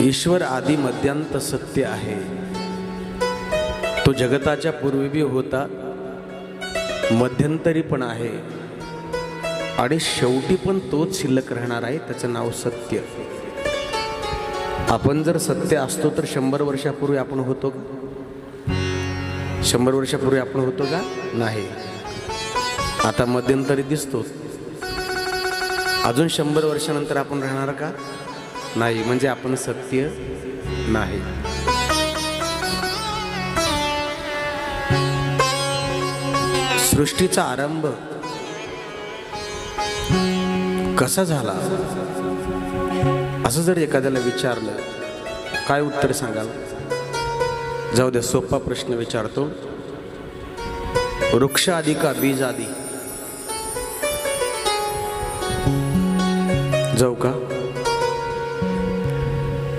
ईश्वर आदी मध्यांत सत्य आहे. तो जगताच्या पूर्वी बी होता मध्यंतरी पण आहे. आणि शेवटी पण तोच शिल्लक राहणार आहे त्याचं नाव सत्य. आपण जर सत्य असतो तर शंभर वर्षापूर्वी आपण होतो का? शंभर वर्षापूर्वी आपण होतो का? नाही. आता मध्यंतरी दिसतो अजून शंभर वर्षानंतर आपण राहणार का? नाही म्हणजे आपण सत्य नाही. सृष्टीचा आरंभ कसा झाला? असं जर एखाद्याला विचारलं काय उत्तर सांगाल? जाऊ द्या सोपा प्रश्न विचारतो. वृक्ष आधी का बीज आधी जाऊ का?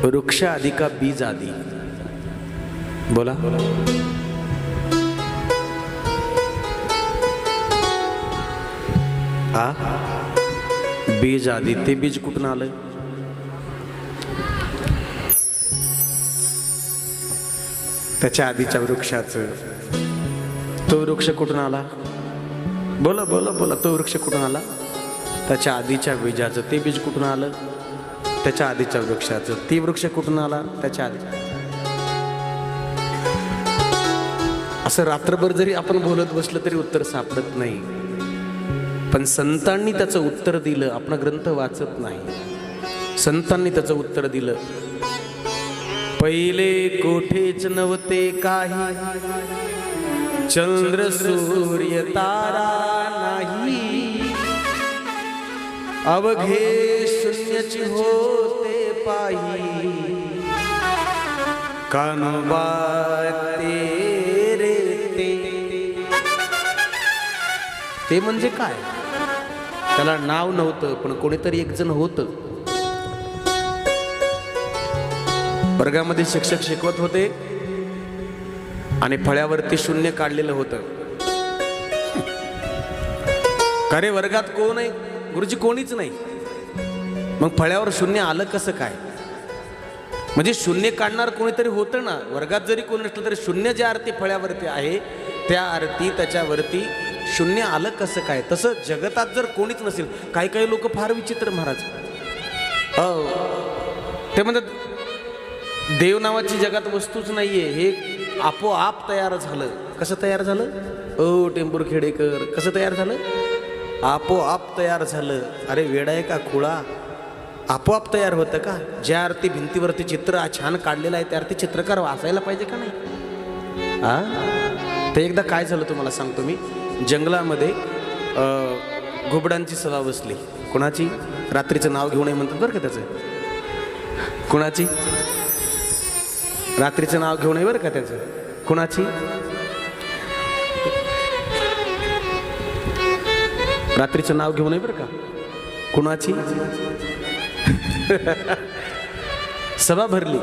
वृक्ष आधी का बीज आधी बोला. आ? बीज आधी ते बीज कुठून आलं त्याच्या आधीच्या वृक्षाचं. तो वृक्ष कुठून आला? बोला बोला बोला. तो वृक्ष कुठून आला? त्याच्या आधीच्या बीजाचं ते बीज कुठून आलं? त्याच्या आधीच्या वृक्षाचं. ती वृक्ष कुठून आला? त्याच्या आधी. असं रात्रभर जरी आपण बोलत बसलं तरी उत्तर सापडत नाही. पण संतांनी त्याचं उत्तर दिलं आपण ग्रंथ वाचत नाही. संतांनी त्याचं उत्तर दिलं. पहिले कोठेच नव्हते काही. चंद्र सूर्य तारा नाही. अवघे शून्यची होते पाही कानोबा तेरे ते। ते म्हणजे काय? त्याला नाव नव्हतं पण कोणीतरी एक जण होतं. वर्गामध्ये शिक्षक शिकवत होते आणि फळ्यावरती शून्य काढलेलं होतं. खरे वर्गात कोण आहे? गुरुजी कोणीच नाही. मग फळ्यावर शून्य आलं कसं काय? म्हणजे शून्य काढणार कोणीतरी होतं ना वर्गात जरी कोण नसलं तरी शून्य ज्या आरती फळ्यावरती आहे त्या आरती त्याच्यावरती शून्य आलं कसं काय? तसं जगतात जर कोणीच नसेल काही काही लोक फार विचित्र महाराज. हो ते म्हणतात देव नावाची जगात वस्तूच नाहीये हे आपोआप तयार झालं. कसं तयार झालं? ओ टेंपूर खेडेकर कसं तयार झालं? आपोआप तयार झालं. अरे वेड आहे का खुळा? आपोआप तयार होतं का? ज्या अर्थी भिंतीवरती चित्र छान काढलेलं आहे त्या अर्थी चित्रकार वाचायला पाहिजे का नाही? आ? ते एकदा काय झालं तुम्हाला सांगतो मी. जंगलामध्ये घुबडांची सभा बसली. कोणाची? रात्रीचं नाव घेऊ नये म्हणतात बरं का त्याचं. कुणाची? रात्रीचं नाव घेऊ नये बरं का त्याचं. कुणाची? रात्रीचं नाव घेऊ नये बरं का. कुणाची? सभा भरली.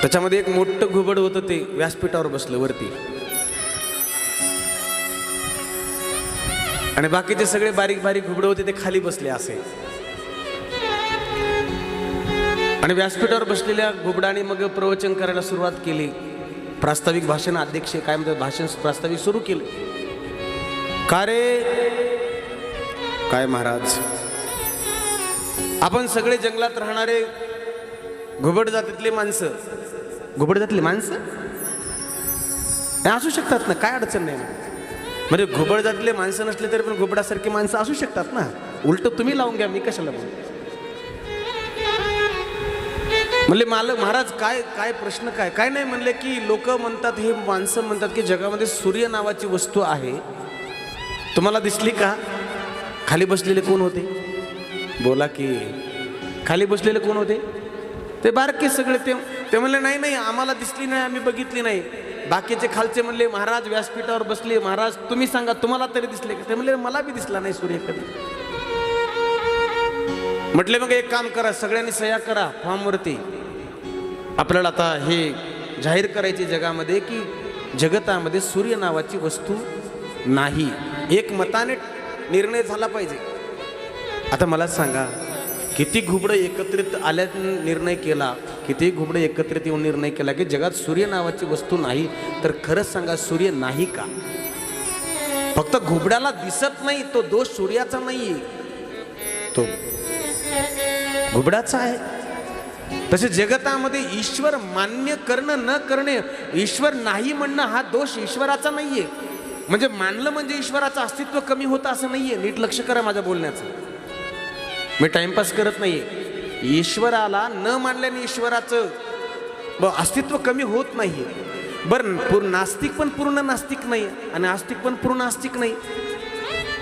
त्याच्यामध्ये एक मोठं घुबड होतं ते व्यासपीठावर बसलं वरती. आणि बाकीचे सगळे बारीक बारीक घुबड होते ते खाली बसले असे. आणि व्यासपीठावर बसलेल्या घुबडाने मग प्रवचन करायला सुरुवात केली. प्रास्ताविक भाषण अध्यक्ष काय म्हणतात भाषण प्रास्ताविक सुरू केलं. का रे? काय महाराज? आपण सगळे जंगलात राहणारे घुबड जातीतले माणसं. घुबड जातली माणसं? नाही, असू शकतात ना काय अडचण नाही. म्हणजे घुबड जातले माणसं नसले तरी पण घुबडासारखी माणसं असू शकतात ना. उलट तुम्ही लावून घ्या मी कशाला बोलू? म्हणले मालक महाराज काय काय प्रश्न काय? काय नाही म्हणले की लोक म्हणतात हे माणसं म्हणतात की जगामध्ये सूर्य नावाची वस्तू आहे. तुम्हाला दिसली का? खाली बसलेले कोण होते? बोला की खाली बसलेले कोण होते? ते बारके सगळे ते ते म्हणले नाही नाही आम्हाला दिसली नाही आम्ही बघितली नाही. बाकीचे खालचे म्हणले महाराज व्यासपीठावर बसले महाराज तुम्ही सांगा तुम्हाला तरी दिसले का? ते म्हणले मला बी दिसला नाही सूर्य कधी. म्हटले मग एक काम करा सगळ्यांनी सह्या करा फॉर्मवरती. आपल्याला आता हे जाहीर करायचे जगामध्ये की जगतामध्ये सूर्य नावाची वस्तू नाही. एक मताने निर्णय झाला पाहिजे. आता मला सांगा किती घुबडं एकत्रित आल्या निर्णय केला किती घुबडं एकत्रित येऊन निर्णय केला की जगात सूर्य नावाची वस्तू नाही तर खरंच सांगा सूर्य नाही का? फक्त घुबड्याला दिसत नाही तो दोष सूर्याचा नाही तो घुबडाचा आहे. तसे जगतामध्ये ईश्वर मान्य करणं न करणे ईश्वर नाही म्हणणं हा दोष ईश्वराचा नाहीये. म्हणजे मानलं म्हणजे ईश्वराचं अस्तित्व कमी होतं असं नाहीये. नीट लक्ष करा माझ्या बोलण्याचं. मी टाइमपास करत नाहीये. ईश्वराला न मानल्याने ईश्वराचं ब अस्तित्व कमी होत नाहीये. बरं पूर्ण नास्तिक पण पूर्ण नास्तिक नाही आणि आस्तिक पण पूर्ण आस्तिक नाही.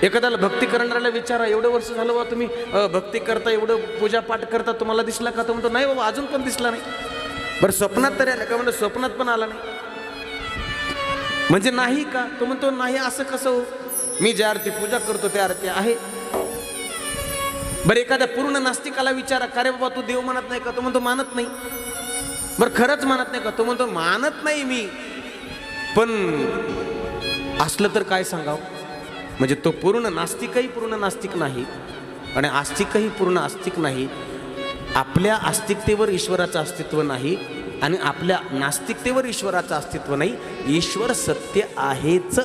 एखाद्याला भक्ती करणाऱ्याला विचारा एवढं वर्ष झालं बा तुम्ही अ, भक्ती करता एवढं पूजा पाठ करता तुम्हाला दिसला का? तो म्हणतो नाही बाबा अजून पण दिसला नाही. बरं स्वप्नात तरी आलं का? म्हणतो स्वप्नात पण आला नाही. म्हणजे नाही का? तो म्हणतो नाही असं कसं हो? मी ज्या आरती पूजा करतो त्या आरती आहे. बरं एखाद्या पूर्ण नास्तिकाला विचारा का रे बाबा तू देव म्हणत नाही का? तो म्हणतो मानत नाही. बरं खरंच मानत नाही का? तो म्हणतो मानत नाही मी. पण असलं तर काय सांगावं? म्हणजे तो पूर्ण नास्तिकही पूर्ण नास्तिक नाही आणि आस्तिकही पूर्ण आस्तिक नाही. आपल्या आस्तिकतेवर ईश्वराचं अस्तित्व नाही आणि आपल्या नास्तिकतेवर ईश्वराचं अस्तित्व नाही. ईश्वर सत्य आहेच.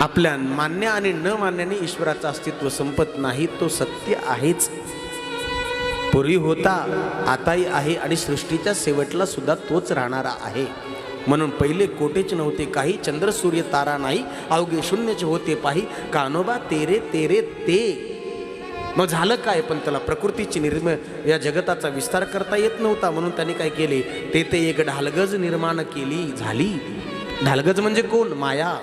आपल्या मान्य आणि न मान्याने ईश्वराचं अस्तित्व संपत नाही तो सत्य आहेच. पूर्वी होता आताही आहे आणि सृष्टीच्या शेवटला सुद्धा तोच राहणारा आहे. म्हणून पहिले कोटेच नव्हते काही चंद्र सूर्य तारा नाही अवघे शून्यचे होते पाही. कानोबा तेरे तेरे ते. मग झालं काय? पण त्याला प्रकृतीची निर्म या जगताचा विस्तार करता येत नव्हता. म्हणून त्याने काय केले? ते ते एक ढालगज निर्माण केली. झाली. ढालगज म्हणजे कोण? माया.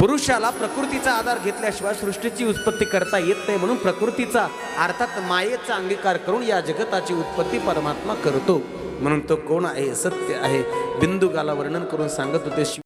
पुरुषाला प्रकृतीचा आधार घेतल्याशिवाय सृष्टीची उत्पत्ती करता येत नाही. म्हणून प्रकृतीचा अर्थात मायेचा अंगीकार करून या जगताची उत्पत्ती परमात्मा करतो. म्हणून तो कोण आहे? सत्य आहे. बिंदुगाला वर्णन करून सांगत होते.